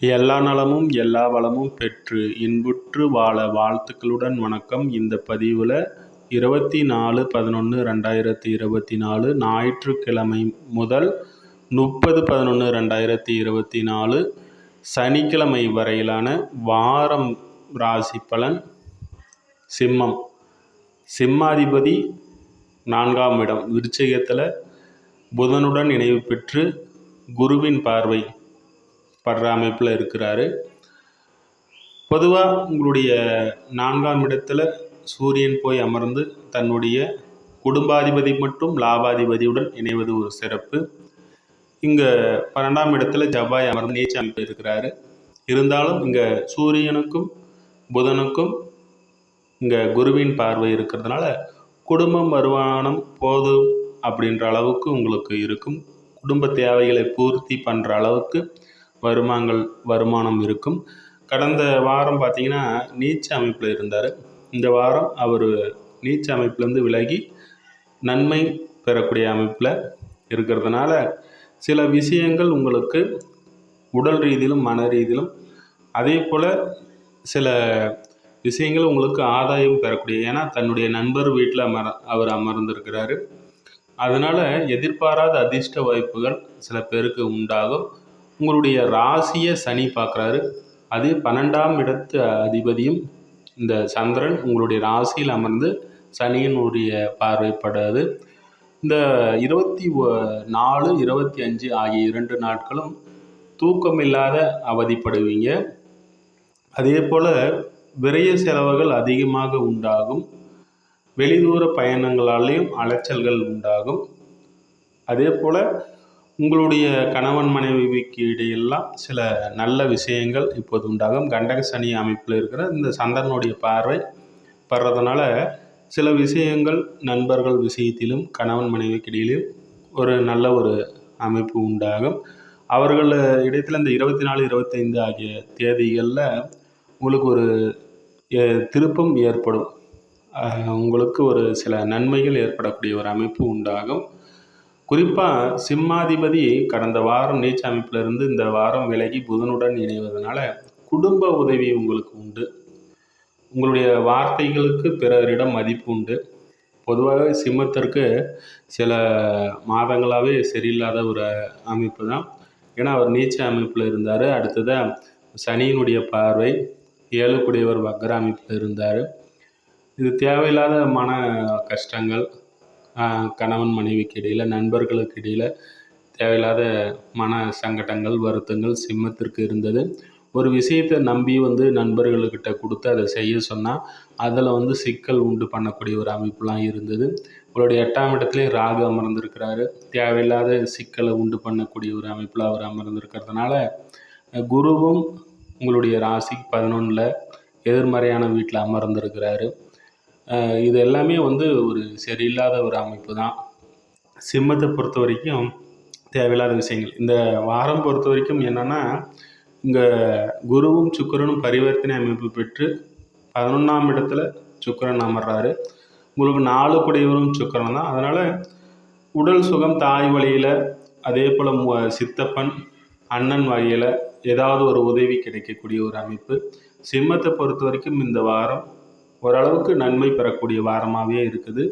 எல்லா நலமும் எல்லா வளமும் பெற்று இன்புற்று வாழ வாழ்த்துக்களுடன் வணக்கம். இந்த பதிவில் இருபத்தி நாலு பதினொன்று ரெண்டாயிரத்தி இருபத்தி நாலு ஞாயிற்றுக்கிழமை முதல் முப்பது பதினொன்று ரெண்டாயிரத்தி இருபத்தி நாலு சனிக்கிழமை வரையிலான வாரம் ராசி பலன் சிம்மம். சிம்மாதிபதி நான்காம் இடம் விருச்சிகத்தில் புதனுடன் இணைவு பெற்று குருவின் பார்வை. படுற அமைப்பில் இருக்கிறாரு. பொதுவாக உங்களுடைய நான்காம் இடத்துல சூரியன் போய் அமர்ந்து தன்னுடைய குடும்பாதிபதி மற்றும் லாபாதிபதியுடன் இணைவது ஒரு சிறப்பு. இங்கே பன்னெண்டாம் இடத்துல ஜவ்வாய் அமர்ந்து நீச்ச அமைப்பு இருக்கிறாரு. இருந்தாலும் இங்கே சூரியனுக்கும் புதனுக்கும் இங்கே குருவின் பார்வை இருக்கிறதுனால குடும்பம் வருமானம் போதும் அப்படின்ற அளவுக்கு உங்களுக்கு இருக்கும். குடும்ப தேவைகளை பூர்த்தி பண்ணுற அளவுக்கு வருமானங்கள் வருமானம் இருக்கும். கடந்த வாரம் பார்த்தீங்கன்னா நீச்ச அமைப்பில் இருந்தார். இந்த வாரம் அவர் நீச்ச அமைப்புலேருந்து விலகி நன்மை பெறக்கூடிய அமைப்பில் இருக்கிறதுனால சில விஷயங்கள் உங்களுக்கு உடல் ரீதியிலும் மன ரீதியிலும் அதே போல் சில விஷயங்கள் உங்களுக்கு ஆதாயம் பெறக்கூடிய ஏன்னா தன்னுடைய நண்பர் வீட்டில் அமர அவர் அமர்ந்திருக்கிறாரு. அதனால் எதிர்பாராத அதிர்ஷ்ட வாய்ப்புகள் சில பேருக்கு உண்டாகும். உங்களுடைய ராசியை சனி பார்க்குறாரு. அதே பன்னெண்டாம் இடத்து அதிபதியும் இந்த சந்திரன் உங்களுடைய ராசியில் அமர்ந்து சனியினுடைய பார்வைப்படாது. இந்த இருபத்தி நாலு இருபத்தி அஞ்சு ஆகிய இரண்டு நாட்களும் தூக்கமில்லாத அவதிப்படுவீங்க. அதே போல் விரைய செலவுகள் அதிகமாக உண்டாகும். வெளிதூர பயணங்களாலேயும் அலைச்சல்கள் உண்டாகும். அதே போல் உங்களுடைய கணவன் மனைவிக்கு இடையெல்லாம் சில நல்ல விஷயங்கள் இப்போது உண்டாகும். கண்டக சனி அமைப்பில் இருக்கிற இந்த சந்திரனுடைய பார்வை படுறதுனால சில விஷயங்கள் நண்பர்கள் விஷயத்திலும் கணவன் மனைவிக்கு இடையிலும் ஒரு நல்ல ஒரு அமைப்பு உண்டாகும். அவர்கள் இடத்துல இந்த இருபத்தி நாலு இருபத்தைந்து ஆகிய தேதிகளில் உங்களுக்கு ஒரு திருப்பம் ஏற்படும். உங்களுக்கு ஒரு சில நன்மைகள் ஏற்படக்கூடிய ஒரு அமைப்பு உண்டாகும். குறிப்பாக சிம்மாதிபதி கடந்த வாரம் நீச்ச அமைப்பிலிருந்து இந்த வாரம் விலகி புதனுடன் இணைவதனால குடும்ப உதவி உங்களுக்கு உண்டு. உங்களுடைய வார்த்தைகளுக்கு பிறரிடம் மதிப்பு உண்டு. பொதுவாக சிம்மத்திற்கு சில மாதங்களாகவே சரியில்லாத ஒரு அமைப்பு தான் ஏன்னா அவர் நீச்ச அமைப்பில் இருந்தார். அடுத்ததாக சனியினுடைய பார்வை ஏழுக்குடையவர் வக்கர அமைப்பில் இருந்தார். இது தேவையில்லாத மன கஷ்டங்கள். கணவன் மனைவிக்கு இடையில் நண்பர்களுக்கு இடையில் தேவையில்லாத மன சங்கடங்கள் வருத்தங்கள் சிம்மத்திற்கு இருந்தது. ஒரு விஷயத்தை நம்பி வந்து நண்பர்கள்கிட்ட கொடுத்து அதை செய்ய சொன்னால் அதில் வந்து சிக்கல் உண்டு பண்ணக்கூடிய ஒரு அமைப்புலாம் இருந்தது. உங்களுடைய எட்டாம் இடத்துலேயும் ராகு அமர்ந்திருக்கிறாரு. தேவையில்லாத சிக்கலை உண்டு பண்ணக்கூடிய ஒரு அமைப்பில் அவர் அமர்ந்திருக்கிறதுனால குருவும் உங்களுடைய ராசி பதினொன்றில் எதிர்மறையான வீட்டில் அமர்ந்திருக்கிறாரு. இது எல்லாமே வந்து ஒரு சரியில்லாத ஒரு அமைப்பு தான் சிம்மத்தை பொறுத்த வரைக்கும் தேவையில்லாத விஷயங்கள். இந்த வாரம் பொறுத்த வரைக்கும் என்னென்னா இங்கே குருவும் சுக்கரனும் பரிவர்த்தனை அமைப்பு பெற்று பதினொன்றாம் இடத்துல சுக்கரன் அமர்றாரு. உங்களுக்கு நாலு குடையவரும் சுக்கரன் தான். அதனால் உடல் சுகம் தாய் வழியில் அதே போல் சித்தப்பன் அண்ணன் வகையில் ஏதாவது ஒரு உதவி கிடைக்கக்கூடிய ஒரு அமைப்பு. சிம்மத்தை பொறுத்த வரைக்கும் இந்த வாரம் ஓரளவுக்கு நன்மை பெறக்கூடிய வாரமாகவே இருக்குது.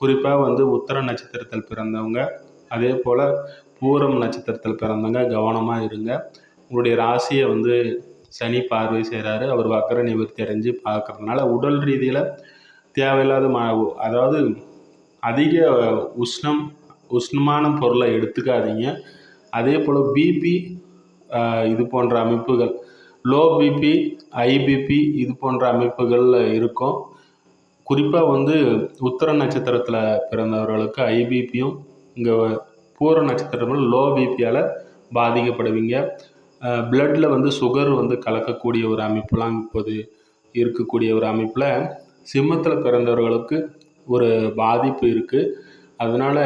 குறிப்பாக வந்து உத்தர நட்சத்திரத்தில் பிறந்தவங்க அதே போல் பூரம் நட்சத்திரத்தில் பிறந்தவங்க கவனமாக இருங்க. உங்களுடைய ராசியை வந்து சனி பார்வை செய்கிறாரு அவர் வக்கர நிவர்த்தி அடைஞ்சு பார்க்குறதுனால உடல் ரீதியில் தேவையில்லாத ம அதாவது அதிக உஷ்ணம் உஷ்ணமான பொருளை எடுத்துக்காதீங்க. அதே போல் பிபி இது போன்ற அமைப்புகள் லோ பிபி ஐபிபி இது போன்ற அமைப்புகளில் இருக்கும். குறிப்பாக வந்து உத்தர நட்சத்திரத்தில் பிறந்தவர்களுக்கு ஐபிபியும் இங்கே பூர நட்சத்திரங்கள் லோ பிபியால் பாதிக்கப்படுவீங்க. பிளட்டில் வந்து சுகர் வந்து கலக்கக்கூடிய ஒரு அமைப்புலாம் இப்போது இருக்கக்கூடிய ஒரு அமைப்பில் சிம்மத்தில் பிறந்தவர்களுக்கு ஒரு பாதிப்பு இருக்குது அதனால்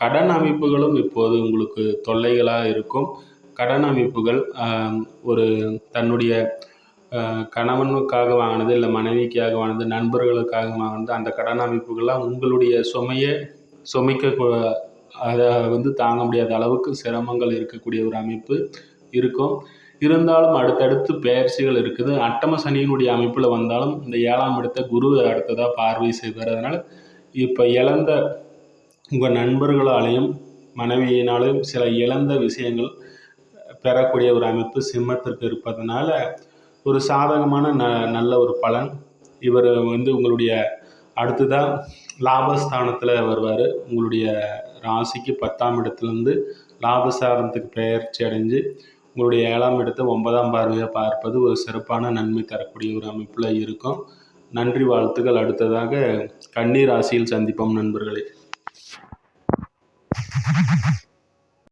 கடன் அமைப்புகளும் இப்போது உங்களுக்கு தொல்லைகளாக இருக்கும். கடன் அமைப்புகள் ஒரு தன்னுடைய கணவனுக்காக வாங்கினது இல்லை மனைவிக்காக வாங்கினது நண்பர்களுக்காக வாங்கினது அந்த கடன் அமைப்புகள்லாம் உங்களுடைய சுமையை சுமைக்க அதை வந்து தாங்க முடியாத அளவுக்கு சிரமங்கள் இருக்கக்கூடிய ஒரு அமைப்பு இருக்கும். இருந்தாலும் அடுத்தடுத்து பெயர்ச்சிகள் இருக்குது. அட்டம சனியினுடைய அமைப்பில் வந்தாலும் இந்த ஏழாம் இடத்தை குரு அடுத்ததாக பார்வை செய்வார். அதனால் இப்போ இழந்த உங்கள் நண்பர்களாலேயும் மனைவியினாலும் சில இழந்த விஷயங்கள் பெறக்கூடிய ஒரு அமைப்பு சிம்மத்திற்கு இருப்பதனால ஒரு சாதகமான ந நல்ல ஒரு பலன். இவர் வந்து உங்களுடைய அடுத்ததாக லாபஸ்தானத்தில் வருவார். உங்களுடைய ராசிக்கு பத்தாம் இடத்துலேருந்து லாபஸ்தானத்துக்கு பெயர்ச்சி அடைஞ்சு உங்களுடைய ஏழாம் இடத்தை ஒன்பதாம் பார்வையாக பார்ப்பது ஒரு சிறப்பான நன்மை தரக்கூடிய ஒரு அமைப்பில் இருக்கும். நன்றி வாழ்த்துக்கள். அடுத்ததாக கன்னி ராசியில் சந்திப்போம் நண்பர்களே.